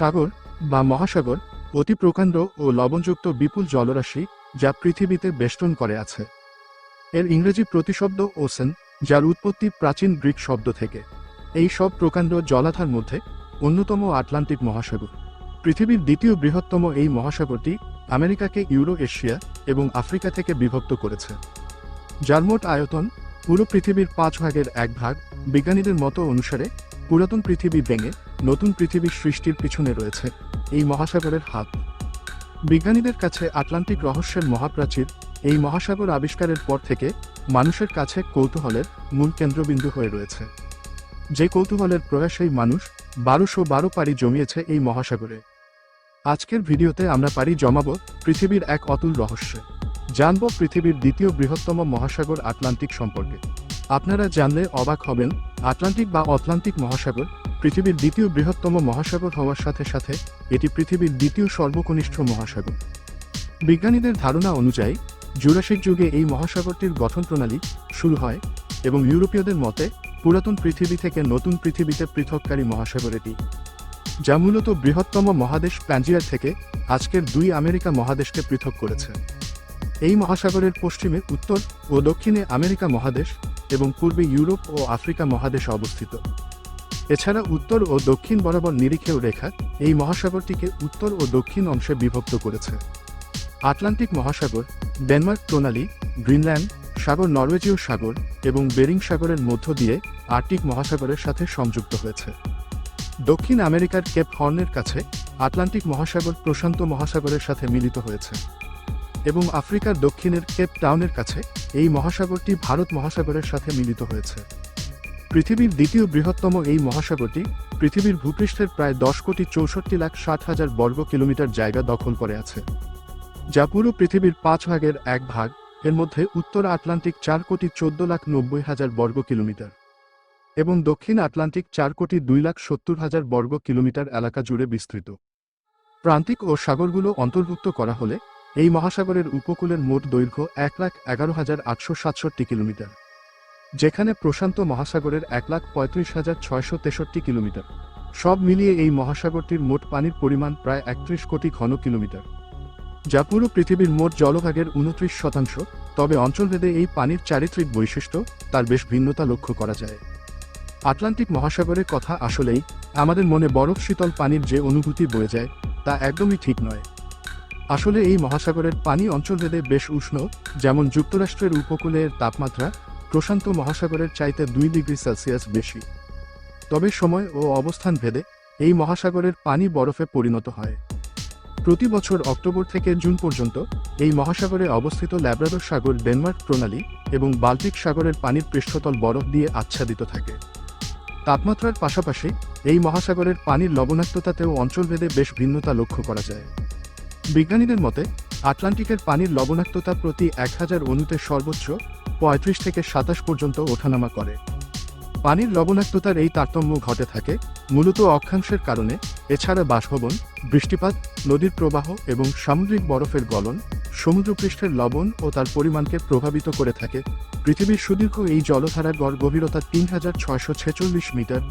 সাগর বা মহাসাগর অতি প্রকাণ্ড ও লবণযুক্ত বিপুল জলরাশি যা পৃথিবীতে বেষ্টন করে আছে। এর ইংরেজি প্রতিশব্দ ওসেন, যার উৎপত্তি প্রাচীন গ্রিক শব্দ থেকে। এই সব প্রকাণ্ড জলাধার মধ্যে অন্যতম আটলান্টিক মহাসাগর। পৃথিবীর দ্বিতীয় বৃহত্তম এই মহাসাগরটি আমেরিকাকে ইউরো এশিয়া এবং আফ্রিকা থেকে বিভক্ত করেছে। যার মোট আয়তন পুরো পৃথিবীর পাঁচ ভাগের এক ভাগ বিজ্ঞানীদের মতো অনুসারে পুরাতন পৃথিবী ভেঙে নতুন পৃথিবীর সৃষ্টির পিছনে রয়েছে এই মহাসাগরের হাত। বিজ্ঞানীদের কাছে আটলান্টিক রহস্যের মহাপ্রাচীর এই মহাসাগর আবিষ্কারের পর থেকে মানুষের কাছে কৌতূহলের মূল কেন্দ্রবিন্দু হয়ে রয়েছে। যে কৌতূহলের প্রয়াসেই মানুষ বারোশো বারো পাড়ি জমিয়েছে এই মহাসাগরে। আজকের ভিডিওতে আমরা পারি জমাবো পৃথিবীর এক অতুল রহস্যে। জানব পৃথিবীর দ্বিতীয় বৃহত্তম মহাসাগর আটলান্টিক সম্পর্কে। আপনারা জানলে অবাক হবেন আটলান্টিক বা অটলান্টিক মহাসাগর পৃথিবীর দ্বিতীয় বৃহত্তম মহাসাগর হওয়ার সাথে সাথে এটি পৃথিবীর দ্বিতীয় সর্বকনিষ্ঠ মহাসাগর। বিজ্ঞানীদের ধারণা অনুযায়ী, জুরাসিক যুগে এই মহাসাগরটির গঠন প্রণালী শুরু হয় এবং ইউরোপীয়দের মতে পুরাতন পৃথিবী থেকে নতুন পৃথিবীতে পৃথককারী মহাসাগর এটি। যা মূলত বৃহত্তম মহাদেশ প্যাঞ্জিয়ার থেকে আজকের দুই আমেরিকা মহাদেশকে পৃথক করেছে। এই মহাসাগরের পশ্চিমে উত্তর ও দক্ষিণে আমেরিকা মহাদেশ এবং পূর্বে ইউরোপ ও আফ্রিকা মহাদেশ অবস্থিত। এছাড়া উত্তর ও দক্ষিণ বরাবর নিরীক্ষেয় রেখা এই মহাসাগরটিকে উত্তর ও দক্ষিণ অংশে বিভক্ত করেছে। আটলান্টিক মহাসাগর, ডেনমার্ক প্রণালী, গ্রিনল্যান্ড, সাগর নরওয়েজীয় সাগর এবং বেরিং সাগরের মধ্য দিয়ে আর্কটিক মহাসাগরের সাথে সংযুক্ত হয়েছে। দক্ষিণ আমেরিকার কেপ হর্নের কাছে আটলান্টিক মহাসাগর প্রশান্ত মহাসাগরের সাথে মিলিত হয়েছে এবং আফ্রিকার দক্ষিণের কেপ টাউনের কাছে এই মহাসাগরটি ভারত মহাসাগরের সাথে মিলিত হয়েছে। পৃথিবীর দ্বিতীয় বৃহত্তম এই মহাসাগরটি পৃথিবীর ভূপৃষ্ঠের প্রায় দশ কোটি চৌষট্টি লাখ ষাট হাজার বর্গ কিলোমিটার জায়গা দখল করে আছে, যা পুরো পৃথিবীর পাঁচ ভাগের এক ভাগ, এর মধ্যে উত্তর আটলান্টিক চার কোটি চোদ্দ লাখ নব্বই হাজার বর্গ কিলোমিটার এবং দক্ষিণ আটলান্টিক চার কোটি দুই লাখ সত্তর হাজার বর্গ কিলোমিটার এলাকা জুড়ে বিস্তৃত। প্রান্তিক ও সাগরগুলো অন্তর্ভুক্ত করা হলে এই মহাসাগরের উপকূলের মোট দৈর্ঘ্য এক লাখ এগারো হাজার আটশো সাতষট্টি কিলোমিটার। যেখানে প্রশান্ত মহাসাগরের এক লাখ পঁয়ত্রিশ হাজার ছয়শো তেষট্টি কিলোমিটার। সব মিলিয়ে এই মহাসাগরটির মোট পানির পরিমাণ প্রায় একত্রিশ কোটি ঘন কিলোমিটার। যা পুরো পৃথিবীর মোট জলভাগের উনত্রিশ শতাংশ, তবে অঞ্চলভেদে এই পানির চারিত্রিক বৈশিষ্ট্য তার বেশ ভিন্নতা লক্ষ্য করা যায়। আটলান্টিক মহাসাগরের কথা আসলেই আমাদের মনে বরফ শীতল পানির যে অনুভূতি বয়ে যায়, তা একদমই ঠিক নয়। আসলে এই মহাসাগরের পানি অঞ্চলভেদে বেশ উষ্ণ, যেমন যুক্তরাষ্ট্রের উপকূলের তাপমাত্রা প্রশান্ত মহাসাগরের চাইতে দুই ডিগ্রি সেলসিয়াস বেশি। তবে সময় ও অবস্থান ভেদে এই মহাসাগরের পানি বরফে পরিণত হয়। প্রতি বছর অক্টোবর থেকে জুন পর্যন্ত এই মহাসাগরে অবস্থিত ল্যাব্রাডোর সাগর ডেনমার্ক প্রণালী এবং বাল্টিক সাগরের পানির পৃষ্ঠতল বরফ দিয়ে আচ্ছাদিত থাকে। তাপমাত্রার পাশাপাশি এই মহাসাগরের পানির লবণাক্ততাতেও অঞ্চলভেদে বেশ ভিন্নতা লক্ষ্য করা যায়। বিজ্ঞানীদের মতে, আটলান্টিকের পানির লবণাক্ততা প্রতি এক হাজার অণুতে সর্বোচ্চ পঁয়ত্রিশ থেকে সাতাশ পর্যন্ত ওঠানামা করে। পানির লবণাক্ততার এই তারতম্য ঘটে থাকে মূলত অক্ষাংশের কারণে, এছাড়া বাষ্পবন বৃষ্টিপাত, নদীর প্রবাহ এবং সামুদ্রিক বরফের গলন, সমুদ্রপৃষ্ঠের লবণ ও তার পরিমাণকে প্রভাবিত করে থাকে। পৃথিবীর সুদীর্ঘ এই জলধারার গড় গভীরতা তিন হাজার ছয়শো ছেচল্লিশ মিটার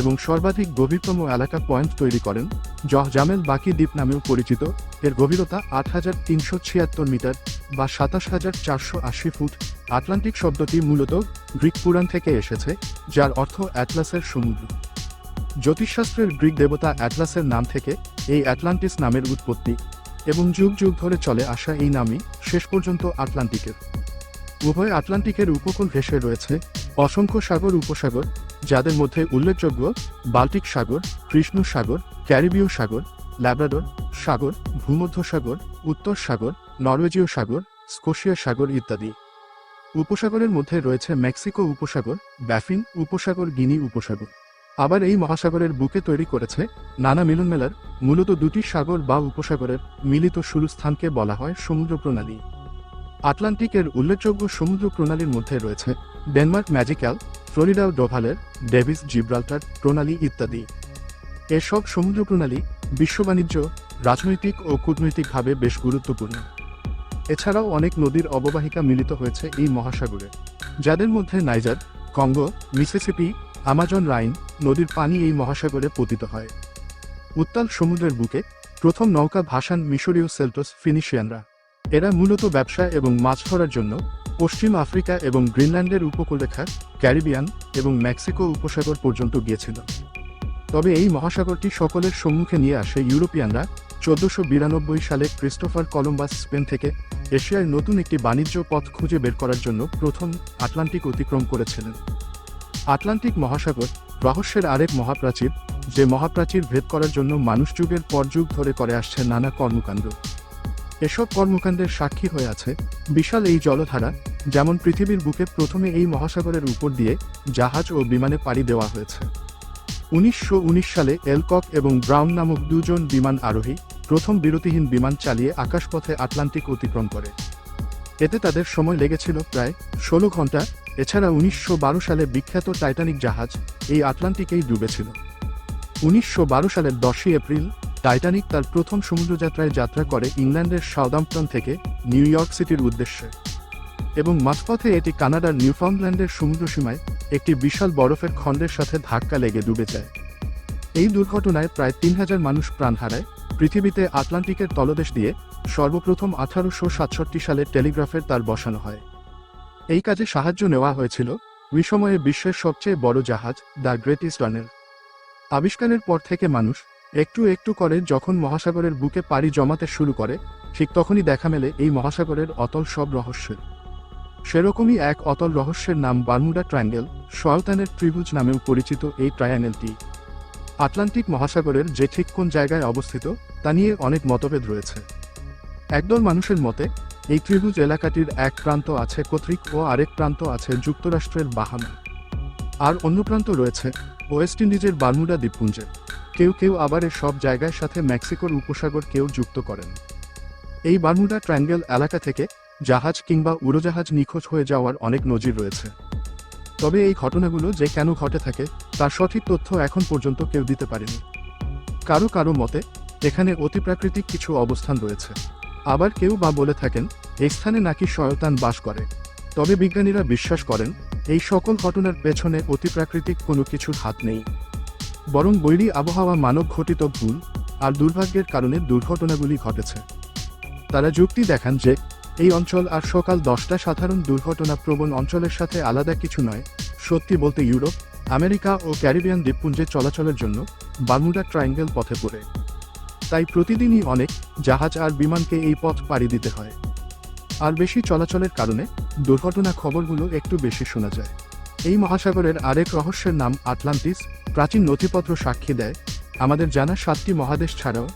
এবং সর্বাধিক গভীরতম এলাকা পয়েন্ট তৈরি করেন জহ জামেল বাকি দ্বীপ নামেও পরিচিত। এর গভীরতা আট হাজার তিনশো ছিয়াত্তর মিটার বা সাতাশ হাজার চারশো আশি ফুট। আটলান্টিক শব্দটি মূলত গ্রিক পুরাণ থেকে এসেছে, যার অর্থ অ্যাটলাসের সমুদ্র। জ্যোতিষশাস্ত্রের গ্রিক দেবতা অ্যাটলাসের নাম থেকে এই অ্যাটলান্টিস নামের উৎপত্তি এবং যুগ যুগ ধরে চলে আসা এই নামই শেষ পর্যন্ত আটলান্টিকের। উভয় আটলান্টিকের উপকূল ঘেঁষে রয়েছে অসংখ্য সাগর উপসাগর, যাদের মধ্যে উল্লেখযোগ্য বাল্টিক সাগর, কৃষ্ণ সাগর, ক্যারিবীয় সাগর, ল্যাব্রাডোর সাগর, ভূমধ্যসাগর, উত্তর সাগর, নরওয়েজীয় সাগর, স্কোশিয়া সাগর ইত্যাদি। উপসাগরের মধ্যে রয়েছে মেক্সিকো উপসাগর, ব্যাফিন উপসাগর, গিনি উপসাগর। আবার এই মহাসাগরের বুকে তৈরি করেছে নানা মিলনমেলার, মূলত দুটি সাগর বা উপসাগরের, মিলিত শুরুস্থানকে বলা হয় সমুদ্র প্রণালী আটলান্টিকের উল্লেখযোগ্য সমুদ্র প্রণালীর মধ্যে রয়েছে ডেনমার্ক ম্যাজিক্যাল, ফ্লোরিডা ডোভালের, ডেভিস জিব্রাল্টার প্রণালী ইত্যাদি। এসব সমুদ্র প্রণালী বিশ্ব বাণিজ্য, রাজনৈতিক ও কূটনৈতিকভাবে বেশ গুরুত্বপূর্ণ। এছাড়াও অনেক নদীর অববাহিকা মিলিত হয়েছে এই মহাসাগরে। যাদের মধ্যে Niger, Congo, Mississippi, Amazon Rhine নদীর পানি এই মহাসাগরে পতিত হয়। উত্তাল সমুদ্রের বুকে প্রথম নৌকা ভাসান মিশরীয় সেল্টোস ফিনিশিয়ানরা। এরা মূলত ব্যবসা এবং মাছ ধরার জন্য পশ্চিম আফ্রিকা এবং গ্রিনল্যান্ডের উপকূলরেখা, ক্যারিবিয়ান এবং মেক্সিকো উপসাগর পর্যন্ত গিয়েছিল। তবে এই মহাসাগরটি সকলের সম্মুখে নিয়ে আসে ইউরোপিয়ানরা চোদ্দশো সালে ক্রিস্টোফার কলম্বাস স্পেন থেকে এশিয়ায় নতুন একটি বাণিজ্য পথ খুঁজে বের করার জন্য প্রথম আটলান্টিক অতিক্রম করেছিলেন। আটলান্টিক মহাসাগর রহস্যের আরেক মহাপ্রাচীর, যে মহাপ্রাচীর ভেদ করার জন্য মানুষ যুগের পর যুগ ধরে করে আসছে নানা কর্মকাণ্ড। এসব কর্মকাণ্ডের সাক্ষী হয়ে আছে বিশাল এই জলধারা, যেমন পৃথিবীর বুকে প্রথমে এই মহাসাগরের উপর দিয়ে জাহাজ ও বিমানে পাড়ি দেওয়া হয়েছে। উনিশশো উনিশ সালে এলকক এবং ব্রাউন নামক দুজন বিমান আরোহী প্রথম বিরতিহীন বিমান চালিয়ে আকাশপথে আটলান্টিক অতিক্রম করে। এতে তাদের সময় লেগেছিল প্রায় ষোলো ঘণ্টা এছাড়া উনিশশো বারো সালে বিখ্যাত টাইটানিক জাহাজ এই আটলান্টিকেই ডুবেছিল। উনিশশো বারো সালের দশই এপ্রিল, টাইটানিক তার প্রথম সমুদ্রযাত্রায় যাত্রা করে ইংল্যান্ডের সাউদাম্পটন থেকে নিউ ইয়র্ক সিটির উদ্দেশ্যে। এবং মাঝপথে এটি কানাডার নিউফাউন্ডল্যান্ডের সমুদ্রসীমায় একটি বিশাল বরফের খণ্ডের সাথে ধাক্কা লেগে ডুবে যায়। এই দুর্ঘটনায় প্রায় তিন হাজার মানুষ প্রাণ হারায়। পৃথিবীতে আটলান্টিকের তলদেশ দিয়ে সর্বপ্রথম আঠারোশো সাতষট্টি সালে টেলিগ্রাফের তার বসানো হয়। এই কাজে সাহায্য নেওয়া হয়েছিল ওই সময়ে বিশ্বের সবচেয়ে বড় জাহাজ, দ্য গ্রেট ইস্টার্নের আবিষ্কারের পর থেকে মানুষ একটু একটু করে যখন মহাসাগরের বুকে পাড়ি জমাতে শুরু করে, ঠিক তখনই দেখা মেলে এই মহাসাগরের অতল সব রহস্যের। সেরকমই এক অতল রহস্যের নাম বারমুডা ট্রায়াঙ্গেল শয়তানের ত্রিভুজ নামেও পরিচিত এই ট্রায়াঙ্গেলটি। আটলান্টিক মহাসাগরের যে ঠিক কোন জায়গায় অবস্থিত, তা নিয়ে অনেক মতভেদ রয়েছে। একদল মানুষের মতে, এই ত্রিভুজ এলাকাটির এক প্রান্ত আছে কর্তৃক ও আরেক প্রান্ত আছে যুক্তরাষ্ট্রের বাহামা। আর অন্য প্রান্ত রয়েছে ওয়েস্ট ইন্ডিজের বারমুডা দ্বীপপুঞ্জে। কেউ কেউ আবার এর সব জায়গার সাথে মেক্সিকোর উপসাগর কেউ যুক্ত করেন। এই বারমুডা ট্রায়াঙ্গেল এলাকা থেকে জাহাজ কিংবা উড়োজাহাজ নিখোঁজ হয়ে যাওয়ার অনেক নজির রয়েছে। তবে এই ঘটনাগুলো যে কেন ঘটে থাকে তার সঠিক তথ্য এখন পর্যন্ত কেউ দিতে পারেনি। কারও কারও মতে, এখানে অতিপ্রাকৃতিক কিছু অবস্থান রয়েছে। আবার কেউ বা বলে থাকেন, এই স্থানে নাকি শয়তান বাস করে। তবে বিজ্ঞানীরা বিশ্বাস করেন, এই সকল ঘটনার পেছনে অতিপ্রাকৃতিক কোনো কিছুর হাত নেই। বরং বৈরী আবহাওয়া মানব ঘটিত ভুল আর দুর্ভাগ্যের কারণে দুর্ঘটনাগুলি ঘটেছে। তারা যুক্তি দেখান যে, এই অঞ্চল আর সকাল দশটা সাধারণ দুর্ঘটনা প্রবণ অঞ্চলের সাথে আলাদা কিছু নয় সত্যি বলতে ইউরোপ, আমেরিকা ও ক্যারিবিয়ান দ্বীপপুঞ্জে চলাচলের জন্য বারমুডা ট্রায়াঙ্গেল পথে পড়ে তাই প্রতিদিনই অনেক জাহাজ আর বিমানকে এই পথ পাড়ি দিতে হয়। আর বেশি চলাচলের কারণে দুর্ঘটনা খবরগুলো একটু বেশি শোনা যায়। এই মহাসাগরের আরেক রহস্যের নাম আটলান্টিস, প্রাচীন নথিপত্র সাক্ষী দেয়, আমাদের জানা সাতটি মহাদেশ ছাড়াও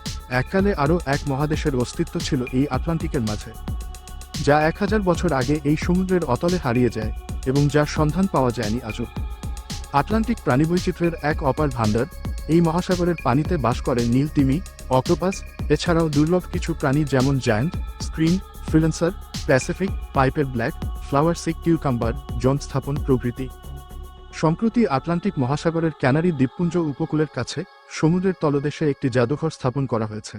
এককালে আরও এক মহাদেশের অস্তিত্ব ছিল এই আটলান্টিকের মাঝে। যা এক হাজার বছর আগে এই সমুদ্রের অতলে হারিয়ে যায় এবং যার সন্ধান পাওয়া যায়নি আজও। আটলান্টিক প্রাণীবৈচিত্র্যের এক অপার ভাণ্ডার, এই মহাসাগরের পানিতে বাস করে নীল তিমি, অক্টোপাস, এছাড়াও দুর্লভ কিছু প্রাণী যেমন জায়ান্ট, স্ক্রিন ফ্রিলেন্সার প্যাসিফিক, পাইপের ব্ল্যাক, ফ্লাওয়ার সিক কিউকাম্বার জন স্থাপন প্রভৃতি। সম্প্রতি আটলান্টিক মহাসাগরের ক্যানারি দ্বীপপুঞ্জ উপকূলের কাছে সমুদ্রের তলদেশে একটি জাদুঘর স্থাপন করা হয়েছে।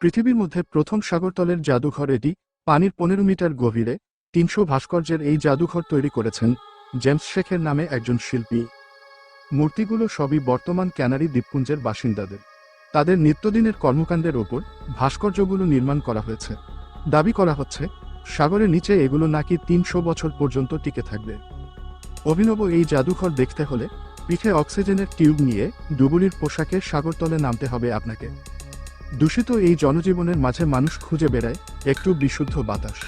পৃথিবীর মধ্যে প্রথম সাগরতলের জাদুঘর এটি পানির পনেরো মিটার গভীরে তিনশো ভাস্কর্যের এই জাদুঘর তৈরি করেছেন জেমস শেখের নামে একজন শিল্পী। মূর্তিগুলো সবই বর্তমান ক্যানারি দ্বীপপুঞ্জের বাসিন্দাদের। তাদের নিত্যদিনের কর্মকাণ্ডের ওপর ভাস্কর্যগুলো নির্মাণ করা হয়েছে। দাবি করা হচ্ছে, সাগরের নিচে এগুলো নাকি তিনশো বছর পর্যন্ত টিকে থাকবে। অভিনব এই জাদুঘর দেখতে হলে পিঠে অক্সিজেনের টিউব নিয়ে ডুবুরির পোশাকে সাগরতলে নামতে হবে আপনাকে। দূষিত এই জনজীবনের মাঝে মানুষ খুঁজে বেড়ায় একটু বিশুদ্ধ বাতাস।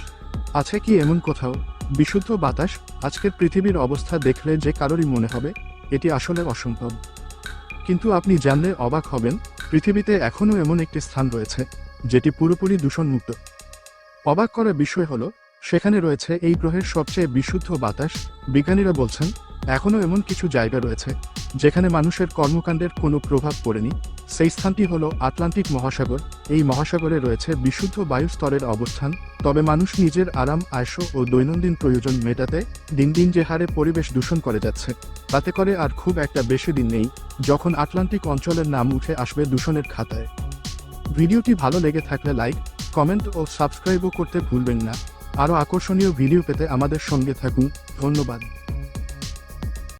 আছে কি এমন কোথাও? বিশুদ্ধ বাতাস? আজকের পৃথিবীর অবস্থা দেখলে যে কারোরই মনে হবে, এটি আসলে অসম্ভব। কিন্তু আপনি জানলে অবাক হবেন, পৃথিবীতে এখনও এমন একটি স্থান রয়েছে, যেটি পুরোপুরি দূষণমুক্ত। অবাক করা বিষয় হলো, সেখানে রয়েছে এই গ্রহের সবচেয়ে বিশুদ্ধ বাতাস, বিজ্ঞানীরা বলছেন এখনও এমন কিছু জায়গা রয়েছে, যেখানে মানুষের কর্মকাণ্ডের কোনো প্রভাব পড়েনি। সেই স্থানটি হলো আটলান্টিক মহাসাগর। এই মহাসাগরে রয়েছে বিশুদ্ধ বায়ু স্তরের অবস্থান, তবে মানুষ নিজের আরাম আয়স ও দৈনন্দিন প্রয়োজন মেটাতে দিন দিন যে হারে পরিবেশ দূষণ করে যাচ্ছে, তাতে করে আর খুব একটা বেশি দিন নেই, যখন আটলান্টিক অঞ্চলের নাম উঠে আসবে দূষণের খাতায়। ভিডিওটি ভালো লেগে থাকলে লাইক, কমেন্ট ও সাবস্ক্রাইবও করতে ভুলবেন না। আরও আকর্ষণীয় ভিডিও পেতে আমাদের সঙ্গে থাকুন। ধন্যবাদ।